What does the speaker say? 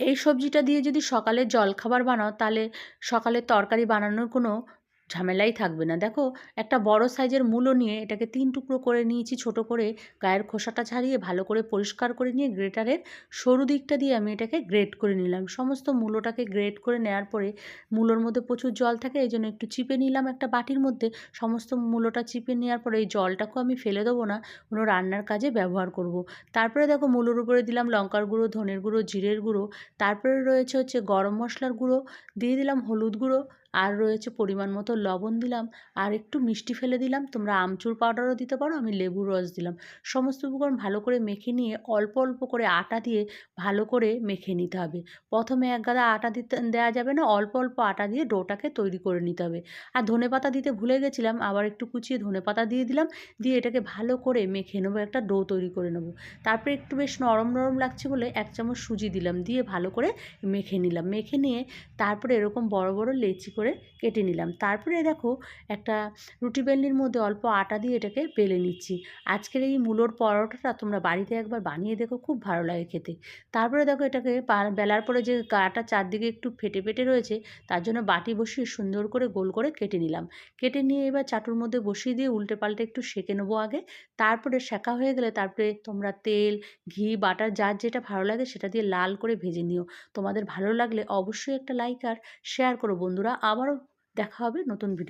এই সবজিটা দিয়ে যদি সকালে জলখাবার বানাও তাহলে সকালে তরকারি বানানোর কোনো ঝামেলাই থাকবে না। দেখো, একটা বড় সাইজের মূলো নিয়ে এটাকে তিন টুকরো করে নিয়েছি, ছোট করে গায়ের খোসাটা ছাড়িয়ে ভালো করে পরিষ্কার করে নিয়ে গ্রেটারের সরু দিকটা দিয়ে আমি এটাকে গ্রেট করে নিলাম। সমস্ত মূলোটাকে গ্রেট করে নেওয়ার পরে মূলোর মধ্যে প্রচুর জল থাকে, এই জন্য একটু চিপে নিলাম একটা বাটির মধ্যে। সমস্ত মূলোটা চিপে নেওয়ার পরে এই জলটাকেও আমি ফেলে দেবো না, কোনো রান্নার কাজে ব্যবহার করব। তারপরে দেখো, মূলোর উপরে দিলাম লঙ্কার গুঁড়ো, ধনের গুঁড়ো, জিরের গুঁড়ো। তারপরে রয়েছে হচ্ছে গরম মশলার গুঁড়ো, দিয়ে দিলাম হলুদ গুঁড়ো আর রয়েছে পরিমাণ মতো লবণ দিলাম, আর একটু মিষ্টি ফেলে দিলাম। তোমরা আমচুর পাউডারও দিতে পারো, আমি লেবুর রস দিলাম। সমস্ত উপকরণ ভালো করে মেখে নিয়ে অল্প অল্প করে আটা দিয়ে ভালো করে মেখে নিতে হবে। প্রথমে এক গাদা আটা দিতে দেওয়া যাবে না, অল্প অল্প আটা দিয়ে ডোটাকে তৈরি করে নিতে হবে। আর ধনে পাতা দিতে ভুলে গেছিলাম, আবার একটু কুচিয়ে ধনে পাতা দিয়ে দিলাম, দিয়ে এটাকে ভালো করে মেখে নেব, একটা ডো তৈরি করে নেব। তারপরে একটু বেশ নরম নরম লাগছে বলে এক চামচ সুজি দিলাম, দিয়ে ভালো করে মেখে নিলাম। মেখে নিয়ে তারপরে এরকম বড় বড় লেচি করে কেটে নিলাম। তারপরে দেখো একটা রুটি বেলনির মধ্যে অল্প আটা দিয়ে এটাকে বেলে নিচ্ছি। আজকের এই মূলোর পরোটাটা তোমরা বাড়িতে একবার বানিয়ে দেখো, খুব ভালো লাগে খেতে। তারপরে দেখো এটাকে বেলার পরে যে গাটা চারদিকে একটু ফেটে ফেটে রয়েছে, তার জন্য বাটি বসিয়ে সুন্দর করে গোল করে কেটে নিলাম। কেটে নিয়ে এবার চাটুর মধ্যে বসিয়ে দিয়ে উল্টে পাল্টে একটু সেঁকে নেব আগে। তারপরে শেখা হয়ে গেলে তারপরে তোমরা তেল, ঘি, বাটার যার যেটা ভালো লাগে সেটা দিয়ে লাল করে ভেজে নিও। তোমাদের ভালো লাগলে অবশ্যই একটা লাইক আর শেয়ার করো বন্ধুরা। আবারও দেখা হবে নতুন ভিডিও